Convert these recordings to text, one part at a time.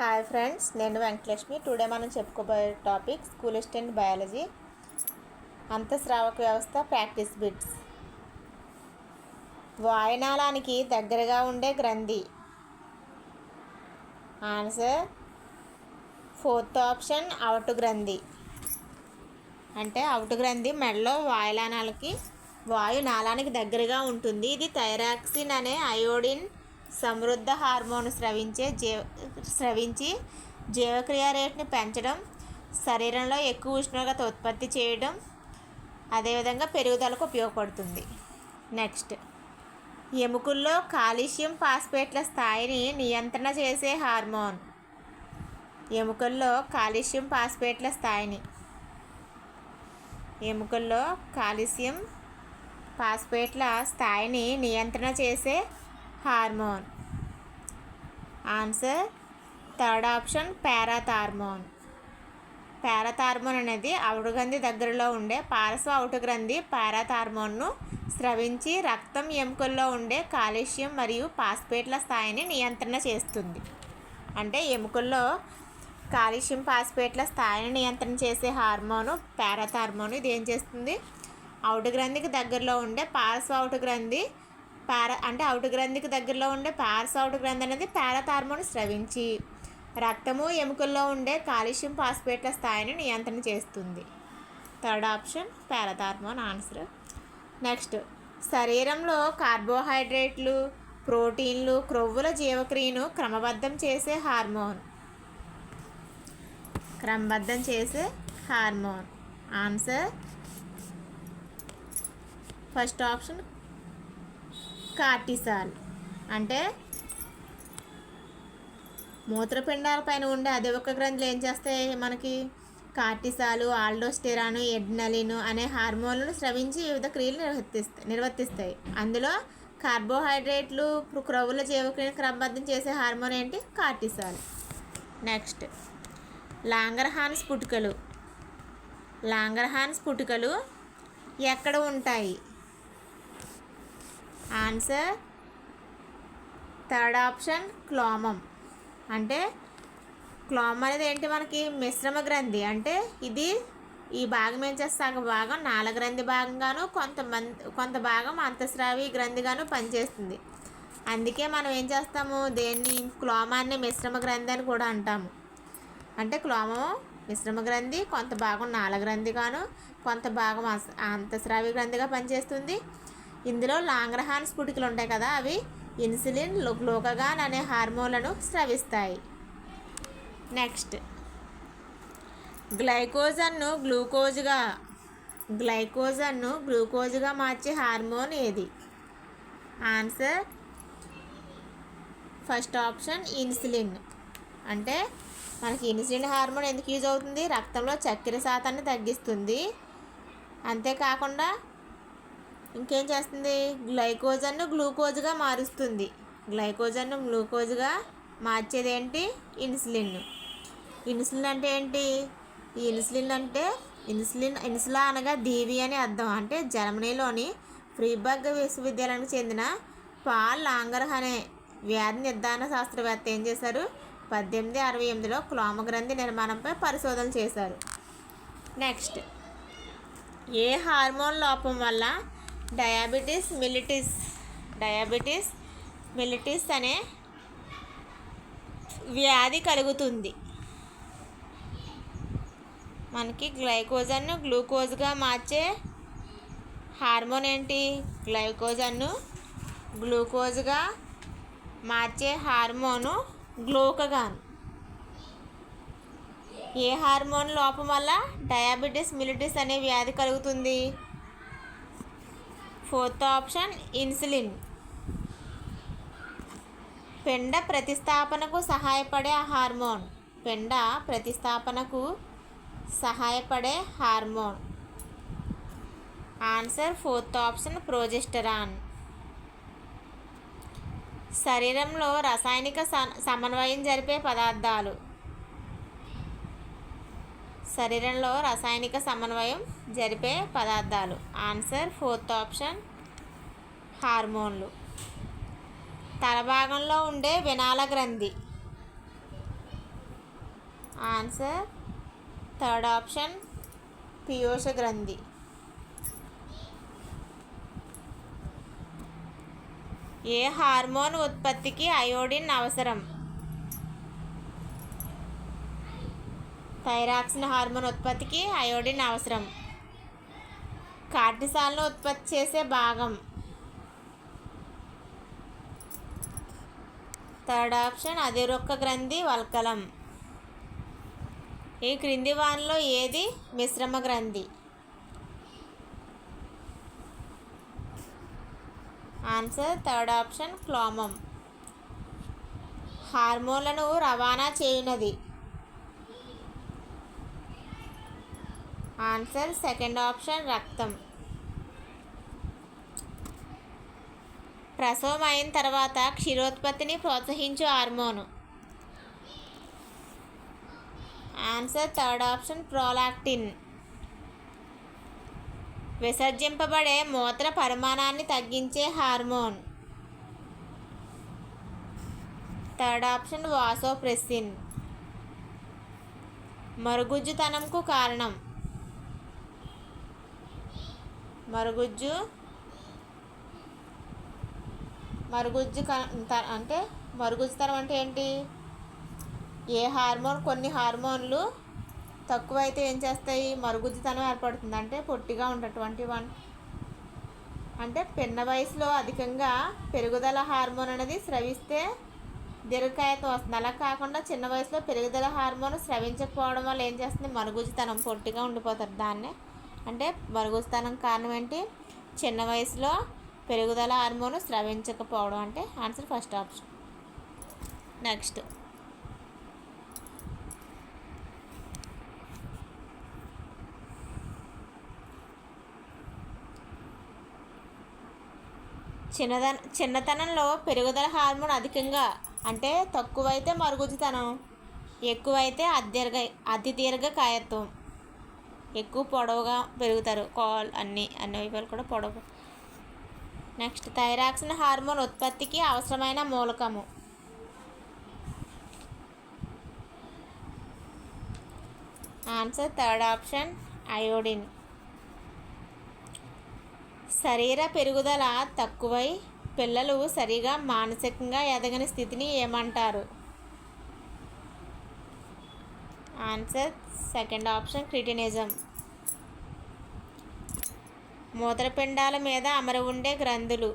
Hi friends నేను Venkatalakshmi. Today మనం చెప్పుకోబోయే టాపిక్ స్కూల్ అసిస్టెంట్ బయాలజీ అంతఃస్రావక వ్యవస్థ ప్రాక్టీస్ బిట్స్ వాయునాళానికి దగ్గరగా ఉండే గ్రంథి. ఆన్సర్ ఫోర్త్ ఆప్షన్ అవుట్ గ్రంథి. అంటే అవుట్ గ్రంథి మెడలో వాయునాళానికి వాయునాళానికి దగ్గరగా ఉంటుంది. ఇది థైరాక్సిన్ అనే అయోడిన్ సమృద్ధ హార్మోన్ స్రవించే జీవ స్రవించి జీవక్రియ రేట్ని పెంచడం శరీరంలో ఎక్కువ ఉష్ణోగ్రత ఉత్పత్తి చేయడం అదేవిధంగా పెరుగుదలకు ఉపయోగపడుతుంది. నెక్స్ట్ ఎముకల్లో కాల్షియం ఫాస్ఫేట్ల స్థాయిని నియంత్రణ చేసే హార్మోన్. ఎముకల్లో కాల్షియం ఫాస్ఫేట్ల స్థాయిని. ఎముకల్లో కాల్షియం ఫాస్ఫేట్ల స్థాయిని నియంత్రణ చేసే hormone. Answer third option parathormone. Parathormone అనేది అవుటుగ్రంథి దగ్గరలో ఉండే పార్శ్వ అవుటగ్రంథి పారాథార్మోన్ను స్రవించి రక్తం ఎముకల్లో ఉండే కాల్షియం మరియు ఫాస్ఫేట్ల స్థాయిని నియంత్రణ చేస్తుంది. అంటే ఎముకల్లో కాల్షియం ఫాస్ఫేట్ల స్థాయిని నియంత్రణ చేసే హార్మోను పారాథార్మోన్. ఇది ఏం చేస్తుంది? అవుటు గ్రంథికి దగ్గరలో ఉండే పార్శ్వ అవుటు గ్రంథి పార అంటే అవుటు గ్రంథికి దగ్గరలో ఉండే పారస్ అవుటు గ్రంథి అనేది పారాథార్మోన్ స్రవించి రక్తము ఎముకల్లో ఉండే కాల్షియం ఫాస్ఫేట్ల స్థాయిని నియంత్రణ చేస్తుంది. Third option parathormone answer. Next శరీరంలో కార్బోహైడ్రేట్లు ప్రోటీన్లు క్రొవ్వుల జీవక్రియను క్రమబద్ధం చేసే హార్మోన్. క్రమబద్ధం చేసే hormone. Answer. First option cortisol అంటే మూత్రపిండాల పైన ఉండే అధిక గ్రంథులు ఏం చేస్తాయి మనకి కార్టిసాలు ఆల్డోస్టెరాను ఎడ్నలిను అనే హార్మోన్లను స్రవించి వివిధ క్రియలు నిర్వర్తిస్తాయి నిర్వర్తిస్తాయి. అందులో కార్బోహైడ్రేట్లు క్రొవ్వుల జీవక్రియను క్రమబద్ధం చేసే హార్మోన్ ఏంటి? కార్టిసాల్ నెక్స్ట్ లాంగర్హాన్స్ పుట్టుకలు. లాంగర్హాన్స్ పుట్టుకలు ఎక్కడ ఉంటాయి? ఆన్సర్ థర్డ్ ఆప్షన్ క్లోమం అంటే క్లోమం అనేది ఏంటి మనకి? మిశ్రమ గ్రంథి. అంటే ఇది ఈ భాగం ఏం చేస్తే భాగం నాలగ్రంథి భాగంగాను కొంతమంది కొంత భాగం అంతఃస్రావి గ్రంథిగాను పనిచేస్తుంది. అందుకే మనం ఏం చేస్తాము? దేన్ని? క్లోమాన్ని మిశ్రమ గ్రంథి అని కూడా అంటాము. అంటే క్లోమం మిశ్రమ గ్రంథి కొంత భాగం నాలగ్రంథిగాను కొంత భాగం అంతస్రావి అంతఃస్రావి గ్రంథిగా పనిచేస్తుంది. ఇందులో లాంగ్రహాన్ స్ఫుటికలు ఉంటాయి కదా అవి ఇన్సులిన్ గ్లూకగాన్ అనే హార్మోన్లను స్రవిస్తాయి. నెక్స్ట్ గ్లైకోజన్ను గ్లూకోజ్గా గ్లైకోజన్ను గ్లూకోజ్గా మార్చే హార్మోన్ ఏది? Answer first option insulin. అంటే మనకి ఇన్సులిన్ హార్మోన్ ఎందుకు యూజ్ అవుతుంది? రక్తంలో చక్కెర శాతాన్ని తగ్గిస్తుంది. అంతేకాకుండా ఇంకేం చేస్తుంది? గ్లైకోజన్ను గ్లూకోజ్గా మారుస్తుంది. గ్లైకోజన్ను గ్లూకోజ్గా మార్చేది ఏంటి ఇన్సులిన్ ఇన్సులిన్ అంటే ఏంటి? ఈ ఇన్సులిన్ అంటే ఇన్సులిన్ ఇన్సులా అనగా దీవి అని అర్థం. అంటే జర్మనీలోని ఫ్రీబర్గ్ విశ్వవిద్యాలయానికి చెందిన పాల్ లాంగర్హ్ అనే వ్యాధి నిర్ధారణ శాస్త్రవేత్త ఏం చేశారు? పద్దెనిమిది అరవై ఎనిమిదిలో క్లోమగ్రంథి నిర్మాణంపై పరిశోధన చేశారు. నెక్స్ట్. ఏ హార్మోన్ లోపం వల్ల డయాబెటీస్ మిలిటిస్. డయాబెటీస్ మిలిటిస్ అనే వ్యాధి కలుగుతుంది. మనకి గ్లైకోజన్ను గ్లూకోజ్గా మార్చే హార్మోన్ ఏంటి? గ్లైకోజన్ను గ్లూకోజ్గా మార్చే హార్మోను గ్లూకగాన్. ఏ హార్మోన్ లోపం వల్ల డయాబెటీస్ మిలిటిస్ అనే వ్యాధి కలుగుతుంది? Fourth option insulin. పెండ ప్రతిస్థాపనకు సహాయపడే హార్మోన్. పెండ ప్రతిస్థాపనకు సహాయపడే hormone. Answer fourth option progesterone. శరీరంలో రసాయనిక స- సమన్వయం జరిపే పదార్థాలు. శరీరంలో రసాయనిక సమన్వయం జరిపే పదార్థాలు. ఆన్సర్ ఫోర్త్ ఆప్షన్ హార్మోన్లు. తల భాగంలో ఉండే వినాల గ్రంథి. ఆన్సర్ థర్డ్ ఆప్షన్ పీయూష గ్రంథి. ఏ హార్మోన్ ఉత్పత్తికి అయోడిన్ అవసరం? థైరాక్సిన్ హార్మోన్ ఉత్పత్తికి అయోడిన్ అవసరం. కార్టిసాల్ను ఉత్పత్తి చేసే భాగం. థర్డ్ ఆప్షన్ అధిరొక్క గ్రంథి వల్కలం. ఈ క్రింది వానిలో ఏది మిశ్రమ గ్రంథి? ఆన్సర్ థర్డ్ ఆప్షన్ క్లోమం. హార్మోన్లను రవాణా చేయనది. ఆన్సర్ సెకండ్ ఆప్షన్ రక్తం. ప్రసవం అయిన తర్వాత క్షీరోత్పత్తిని ప్రోత్సహించు hormone. Answer third option prolactin. విసర్జింపబడే మూత్ర పరిమాణాన్ని తగ్గించే హార్మోన్. Third option vasopressin. మరుగుజ్జుతనంకు కారణం. మరుగుజ్జు మరుగుజ్జు త- అంటే మరుగుజ్జుతనం అంటే ఏంటి? ఏ హార్మోన్ కొన్ని హార్మోన్లు తక్కువైతే ఏం చేస్తాయి? మరుగుజ్జుతనం ఏర్పడుతుంది. అంటే పొట్టిగా ఉన్నటువంటి వన్ అంటే పిన్న వయసులో అధికంగా పెరుగుదల హార్మోన్ అనేది స్రవిస్తే దీర్ఘకాయత్వం వస్తుంది. అలా కాకుండా చిన్న వయసులో పెరుగుదల హార్మోన్ స్రవించకపోవడం వల్ల ఏం చేస్తుంది? మరుగుజ్జుతనం పొట్టిగా ఉండిపోతారు దాన్నే అంటే మరుగుజ్జుతనం కారణం ఏంటి? చిన్న వయసులో పెరుగుదల హార్మోన్ స్రవించకపోవడం అంటే ఆన్సర్ ఫస్ట్ ఆప్షన్. నెక్స్ట్. చిన్నదన చిన్నతనంలో పెరుగుదల హార్మోన్ అధికంగా అంటే తక్కువైతే మరుగుజ్జుతనం ఎక్కువైతే అదీర్ఘ అతి దీర్ఘకాయత్వం ఎక్కువ పొడవుగా పెరుగుతారు. కాల్ అన్ని అన్ని వైపులు కూడా పొడవు. నెక్స్ట్ థైరాక్సిన్ హార్మోన్ ఉత్పత్తికి అవసరమైన మూలకము. Answer third option iodine. శరీర పెరుగుదల తక్కువై పిల్లలు సరిగా మానసికంగా ఎదగని స్థితిని ఏమంటారు? Answer second option cretinism. మూత్రపిండాల మీద అమర ఉండే గ్రంథులు.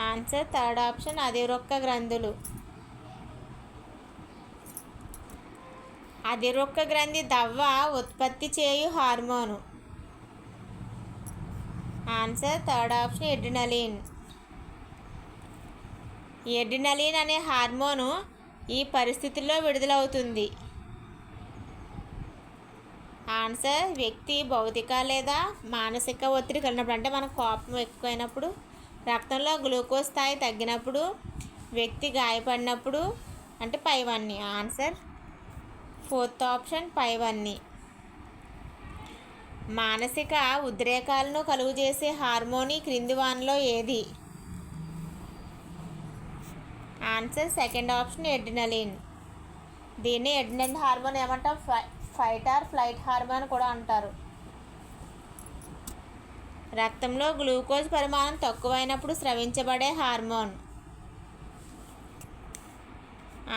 ఆన్సర్ థర్డ్ ఆప్షన్ అధిరొక్క గ్రంథులు. అధిరొక్క గ్రంథి దవ్వ ఉత్పత్తి చేయు hormone. Answer third option adrenaline. Adrenaline అనే హార్మోను ఈ పరిస్థితుల్లో విడుదలవుతుంది. ఆన్సర్ వ్యక్తి భౌతిక లేదా మానసిక ఒత్తిడి కలిగినప్పుడు అంటే మన కోపం ఎక్కువైనప్పుడు రక్తంలో గ్లూకోజ్ స్థాయి తగ్గినప్పుడు వ్యక్తి గాయపడినప్పుడు అంటే పైవన్నీ ఆన్సర్ ఫోర్త్ ఆప్షన్ పైవన్నీ మానసిక ఉద్రేకాలను కలుగు చేసే హార్మోని క్రింది వానిలో ఏది? Answer second option adrenaline. దీన్ని ఎడ్రినలిన్ హార్మోన్ ఏమంటాం ఫై ఫైట్ ఆర్ ఫ్లైట్ హార్మోన్ కూడా అంటారు. రక్తంలో గ్లూకోజ్ పరిమాణం తక్కువైనప్పుడు స్రవించబడే hormone.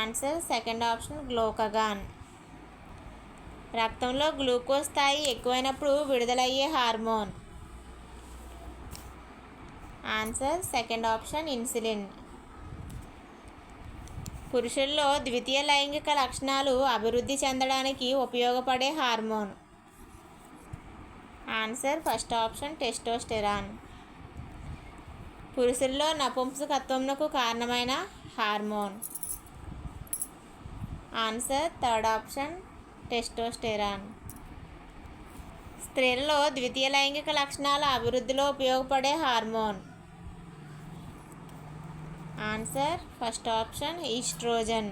Answer second option glucagon. రక్తంలో గ్లూకోజ్ స్థాయి ఎక్కువైనప్పుడు విడుదలయ్యే hormone. Answer second option insulin. పురుషుల్లో ద్వితీయ లైంగిక లక్షణాలు అభివృద్ధి చెందడానికి ఉపయోగపడే hormone. Answer first option testosterone. పురుషుల్లో నపుంసకత్వంకు కారణమైన hormone. Answer third option testosterone. స్త్రీలలో ద్వితీయ లైంగిక లక్షణాల అభివృద్ధిలో ఉపయోగపడే hormone. Answer first option oestrogen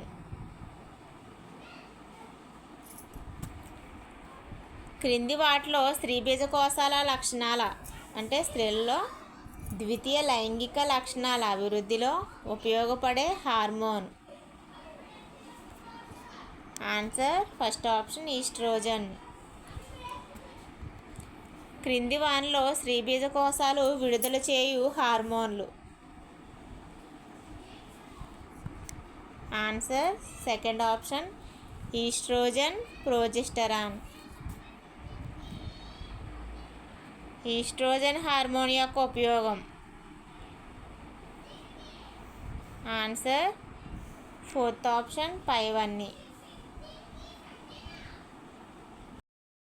క్రింది వాటిలో స్త్రీ బీజకోశాల లక్షణాల అంటే స్త్రీలలో ద్వితీయ లైంగిక లక్షణాల అభివృద్ధిలో ఉపయోగపడే hormone. Answer first option oestrogen క్రింది వానిలో స్త్రీబీజ కోశాలు విడుదల చేయు హార్మోన్లు. Answer second option oestrogen progesterone oestrogen hormone యొక్క ఉపయోగం. ఆన్సర్ ఫోర్త్ ఆప్షన్ పైవన్నీ